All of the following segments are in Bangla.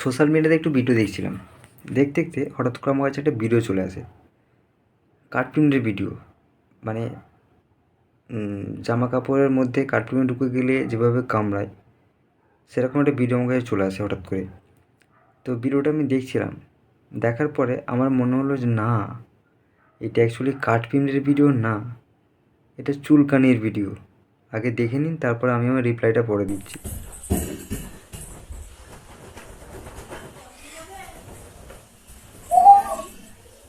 সোশ্যাল মিডিয়াতে একটু ভিডিও দেখছিলাম। দেখতে দেখতে হঠাৎ করে আমার কাছে একটা ভিডিও চলে আসে। কার্টুনের ভিডিও মানে জামা কাপড়ের মধ্যে কার্টুনে ঢুকে গেলে যেভাবে কামড়ায়, সেরকম একটা ভিডিও আমার কাছে চলে আসে হঠাৎ করে। তো ভিডিওটা আমি দেখছিলাম। দেখার পরে আমার মনে হলো যে না, এটা অ্যাকচুয়ালি কাঠপিমড়ের ভিডিও না, এটা চুলকানির ভিডিও আগে দেখে নিন, তারপর আমি আমার রিপ্লাইটা পড়ে দিচ্ছি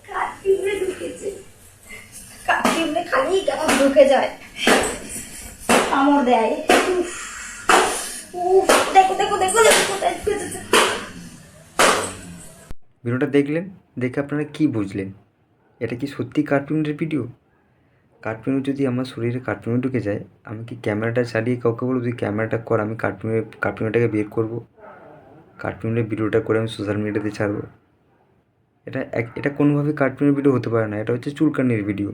কাঠপিঁপড়ে ঢুকেছে কাঠপিঁপড়ে খালি কেমন ঢুকে ভিডিওটা দেখলেন, দেখে আপনারা কি বুঝলেন? এটা কি সত্যি কার্টুনের ভিডিও? কার্টুনে যদি আমার শরীরে কার্টুনে ঢুকে যায়, আমি কি ক্যামেরাটা চালিয়ে কাউকে বলব, তুই ক্যামেরাটা কর, আমি কার্টুনের, কার্টুনটাকে বের করব কার্টুনের ভিডিওটা করে আমি সোশ্যাল মিডিয়াতে ছাড়বো। এটা এটা কোনোভাবে কার্টুনের ভিডিও হতে পারে না, এটা হচ্ছে চুলকানির ভিডিও।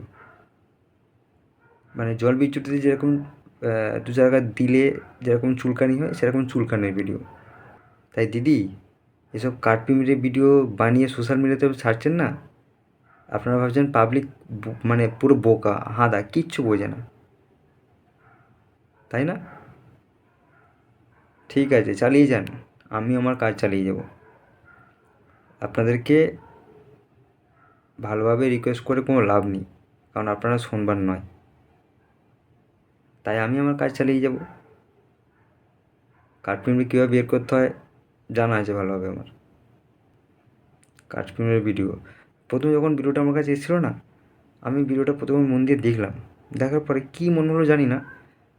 মানে জল বিচ্যুতিতে যেরকম দু জায়গা দিলে যেরকম চুলকানি হয়, সেরকম চুলকানির ভিডিও তাই দিদি, এসব কাঠপিমিরের ভিডিও বানিয়ে সোশ্যাল মিডিয়াতে ছাড়ছেন না? আপনারা ভাবছেন পাবলিক মানে পুরো বোকা, হাঁদা, কিচ্ছু বোঝে না। তাই না? ঠিক আছে, চালিয়ে যান। আমি আমার কাজ চালিয়ে যাব। আপনাদেরকে ভালোভাবে রিকোয়েস্ট করে কোনো লাভ নেই, কারণ আপনারা শুনবার নয়। তাই আমি আমার কাজ চালিয়ে যাব। কাঠপিমড়ি কীভাবে বের করতে হয় জানা আছে ভালোভাবে আমার। কাঠপিমড়ির ভিডিও প্রথমে যখন ভিডিওটা আমার কাছে এসেছিল না, আমি ভিডিওটা প্রথমে মন দিয়ে দেখলাম। দেখার পরে কী মনে হলো জানি না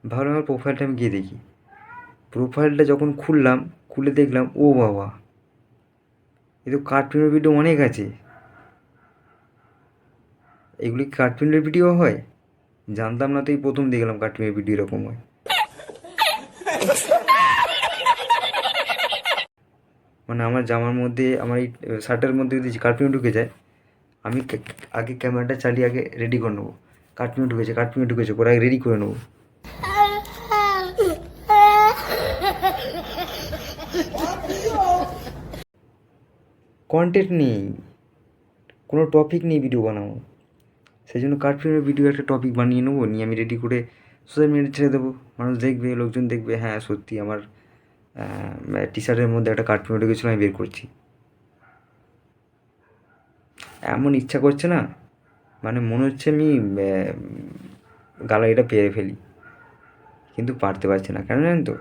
ভাবলাম আমার প্রোফাইলটা আমি গিয়ে দেখি। প্রোফাইলটা যখন খুললাম, খুলে দেখলাম, ও বাবা! এ তো কার্টুনের ভিডিও অনেক আছে। এগুলি কার্টুনের ভিডিও হয়? জানতাম না তো এই প্রথম দেখলাম কার্টুনের ভিডিও এরকম হয়। মানে আমার জামার মধ্যে, আমার এই শার্টের মধ্যে যদি কার্টুন ঢুকে যায়, আমি আগে ক্যামেরাটা চালিয়ে আগে রেডি করে নেব। কার্টুন ঢুকেছে কার্টুন ঢুকেছে করে আগে রেডি করে নেব। কন্টেন্ট নেই। কোনো টপিক নেই ভিডিও বানাবো সেই জন্য কার্ড কার্টুনের ভিডিও একটা টপিক বানিয়ে নেব, নিয়ে আমি রেডি করে সোশ্যাল মিডিয়া ছেড়ে দেবো। মানুষ দেখবে, লোকজন দেখবে হ্যাঁ সত্যি আমার টি শার্টের মধ্যে একটা কার্টুন ঢুকেছিল আমি বের করছি। এমন ইচ্ছা করছে না মানে মনে হচ্ছে আমি গালারিটা পেরে ফেলি। কিন্তু পারতে পারছি না, কেন জানেন তো?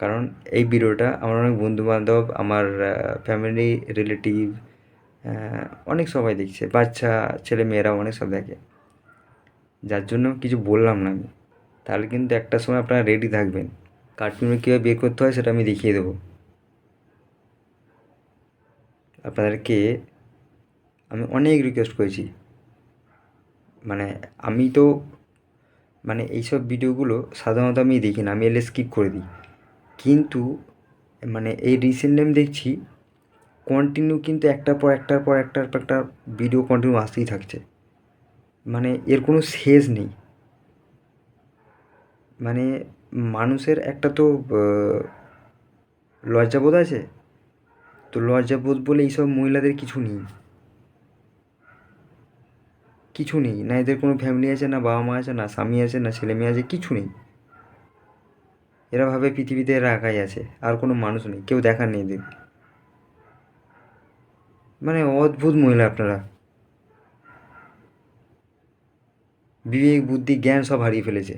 কারণ এই ভিডিওটা আমার অনেক বন্ধু বান্ধব আমার ফ্যামিলি রিলেটিভ অনেক সবাই দেখছে, বাচ্চা, ছেলে মেয়েরা অনেক সব দেখে। যার জন্য কিছু বললাম না আমি। তাহলে কিন্তু একটা সময় আপনারা রেডি থাকবেন। কার্টুনে কীভাবে বের করতে হয় সেটা আমি দেখিয়ে দেবো। আপনাদেরকে আমি অনেক রিকোয়েস্ট করেছি। মানে আমি তো মানে এইসব ভিডিওগুলো সাধারণত আমি দেখি না, আমি এলে স্কিপ করে দিই। কিন্তু মানে এই রিসেন্ট আমি দেখছি কন্টিনিউ কিন্তু একটার পর একটার পর একটার পর একটা ভিডিও কন্টিনিউ আসতেই থাকছে। মানে এর কোনো শেষ নেই। মানে মানুষের একটা তো লজ্জাবোধ আছে। তো লজ্জাবোধ বলে এইসব মহিলাদের কিছু নেই। কিছু নেই। না এদের কোনো ফ্যামিলি আছে, না বাবা মা আছে, না স্বামী আছে, না ছেলে মেয়ে আছে, কিছু নেই। এরা ভাবে পৃথিবীতে এরা একাই আছে। আর কোনো মানুষ নেই। কেউ দেখার নেই এদের। মানে অদ্ভুত মহিলা আপনারা। বিবেক, বুদ্ধি, জ্ঞান সব হারিয়ে ফেলেছে।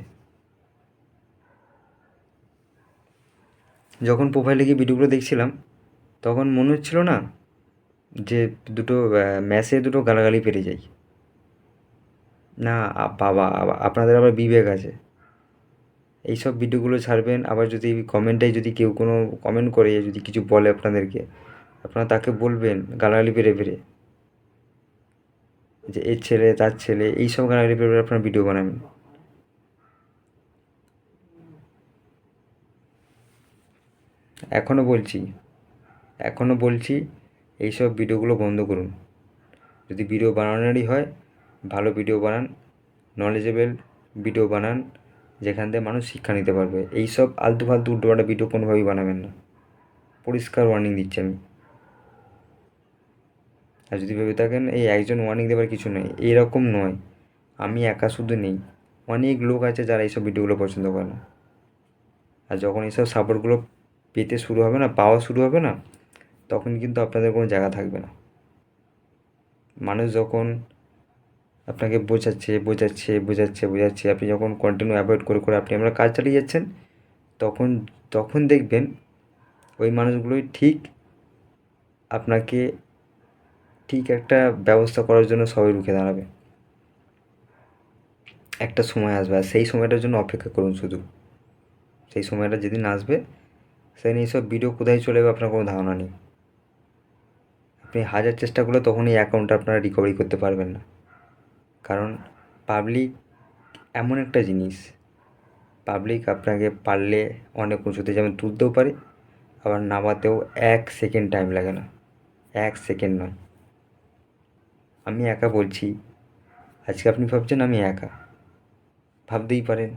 যখন প্রোফাইলে গিয়ে ভিডিওগুলো দেখছিলাম, তখন মনে হচ্ছিল না যে দুটো ম্যাসে দুটো গালাগালি পেরে যাই। না বাবা আপনাদের আবার বিবেক আছে। এইসব ভিডিওগুলো ছাড়বেন, আবার যদি কমেন্টে যদি কেউ কোনো কমেন্ট করে, যদি কিছু বলে আপনাদেরকে আপনারা তাকে বলবেন গালাগালি পেরে পেরে যে এর ছেলে, তার ছেলে এইসব গালাগালি পেরে পেরে আপনারা ভিডিও বানাবেন। এখনও বলছি এখনও বলছি এইসব ভিডিওগুলো বন্ধ করুন। যদি ভিডিও বানানোরই হয়, ভালো ভিডিও বানান নলেজেবল ভিডিও বানান, যেখান থেকে মানুষ শিক্ষা নিতে পারবে। এইসব আলতু ফালতু উল্টোপাল্টা ভিডিও কোনোভাবেই বানাবেন না। পরিষ্কার ওয়ার্নিং দিচ্ছি আমি। আর যদি ভেবে থাকেন, এই একজন ওয়ার্নিং দেওয়ার কিছু নেই। এরকম নয়। আমি একা শুধু নেই। অনেক লোক আছে যারা এইসব ভিডিওগুলো পছন্দ করে না। আর যখন এইসব সাপোর্টগুলো পেতে শুরু হবে না, পাওয়া শুরু হবে না, তখন কিন্তু আপনাদের কোনো জায়গা থাকবে না। মানুষ যখন আপনাকে বোঝাচ্ছে বোঝাচ্ছে বোঝাচ্ছে বোঝাচ্ছে, আপনি যখন কন্টিনিউ অ্যাভয়েড করে করে আপনি আমরা কাজ চালিয়ে যাচ্ছেন, তখন তখন দেখবেন ওই মানুষগুলোই ঠিক আপনাকে ঠিক একটা ব্যবস্থা করার জন্য সবাই রুখে দাঁড়াবে। একটা সময় আসবে আর সেই সময়টার জন্য অপেক্ষা করুন শুধু। সেই সময়টা যেদিন আসবে সেদিন এইসব ভিডিও কোথায় চলে যাবে আপনার কোনো ধারণা নেই। আপনি হাজার চেষ্টা করলে তখন এই অ্যাকাউন্টটা আপনারা রিকভারি করতে পারবেন না। কারণ পাবলিক এমন একটা জিনিস পাবলিক আপনাকে পারলে অনেক উঁচুতে যেমন তুলতেও পারে, আবার নামাতেও এক সেকেন্ড টাইম লাগে না। এক সেকেন্ড নয়। আমি একা বলছি। আজকে আপনি ভাবছেন আমি একা। ভাবতেই পারেন।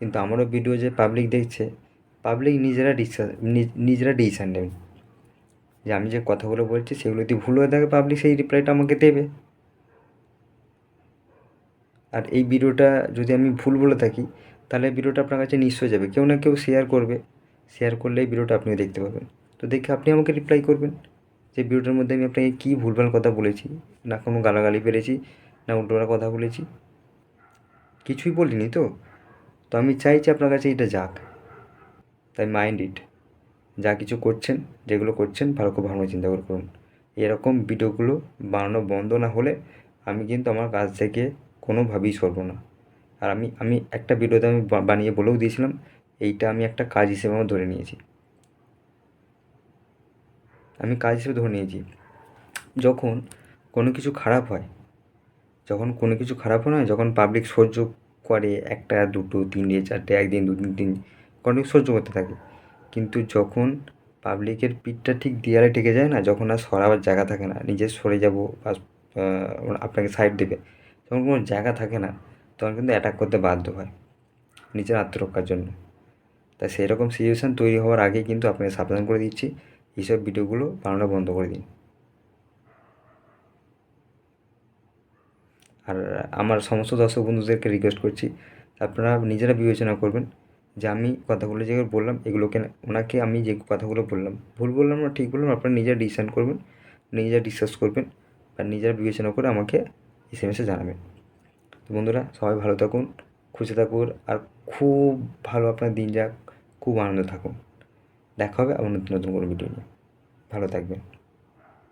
কিন্তু আমারও ভিডিও যে পাবলিক দেখছে পাবলিক নিজেরা ডিসিশন নিজেরা ডিসিশান নেবেন যে আমি যে কথাগুলো বলছি, সেগুলো যদি ভুল হয়ে থাকে পাবলিক সেই রিপ্লাইটা আমাকে দেবে। আর এই ভিডিওটা যদি আমি ভুল বলে থাকি, তাহলে ভিডিওটা আপনার কাছে নিশ্চয় যাবে। কেউ না কেউ শেয়ার করবে। শেয়ার করলে এই ভিডিওটা আপনিও দেখতে পাবেন। তো দেখে আপনি আমাকে রিপ্লাই করবেন। যে ভিডিওটার মধ্যে আমি আপনাকে কী ভুলভাল কথা বলেছি, না কোনো গালাগালি পেরেছি, না উল্টোপাল্টা কথা বলেছি, কিছুই বলিনি তো? তো আমি চাইছি আপনার কাছে এটা যাক। তাই মাইন্ড ইট যা কিছু করছেন, যেগুলো করছেন, ভালো করে ভালো চিন্তা করে করুন। এরকম ভিডিওগুলো বানানো বন্ধ না হলে আমি কিন্তু আমার কাজ থেকে কোনোভাবেই সরবো না। আর আমি আমি একটা ভিডিওতে আমি বানিয়ে বলেও দিয়েছিলাম, এইটা আমি একটা কাজ হিসেবে আমার ধরে নিয়েছি। আমি কাজ হিসেবে ধরে নিয়েছি। যখন কোনো কিছু খারাপ হয়, যখন কোনো কিছু খারাপ হয় না, যখন পাবলিক সহ্য করে একটা, দুটো, তিনটে, চারটে, একদিন দু তিন, কোনো সহ্য করতে থাকে। কিন্তু যখন পাবলিকের পিঠটা ঠিক দেয়ালে ঠেকে যায় না, যখন আর সরাবার জায়গা থাকে না, নিজে সরে যাব বা আপনাকে সাইড দেবে, তখন কোনো জায়গা থাকে না, তখন কিন্তু অ্যাটাক করতে বাধ্য হয় নিজের আত্মরক্ষার জন্য। তাই সেই রকম সিচুয়েশান তৈরি হওয়ার আগে কিন্তু আপনাকে সাবধান করে দিচ্ছি। এইসব ভিডিওগুলো বানানো বন্ধ করে দিন। আর আমার সমস্ত দর্শক বন্ধুদেরকে রিকোয়েস্ট করছি, আপনারা নিজেরা বিবেচনা করবেন যে আমি কথাগুলো যেগুলো বললাম, এগুলোকে ওনাকে আমি যে কথাগুলো বললাম, ভুল বললাম না, ঠিক বললাম, আপনারা নিজেরা ডিসিশন করবেন, নিজেরা ডিসকাস করবেন আর নিজেরা বিবেচনা করে আমাকে এস এম এসে জানাবেন। তো বন্ধুরা, সবাই ভালো থাকুন, খুশি থাকুন, আর খুব ভালো আপনার দিন যাক, খুব আনন্দ থাকুন। দেখা হবে আবার নতুন নতুন কোনো ভিডিও নিয়ে। ভালো থাকবেন।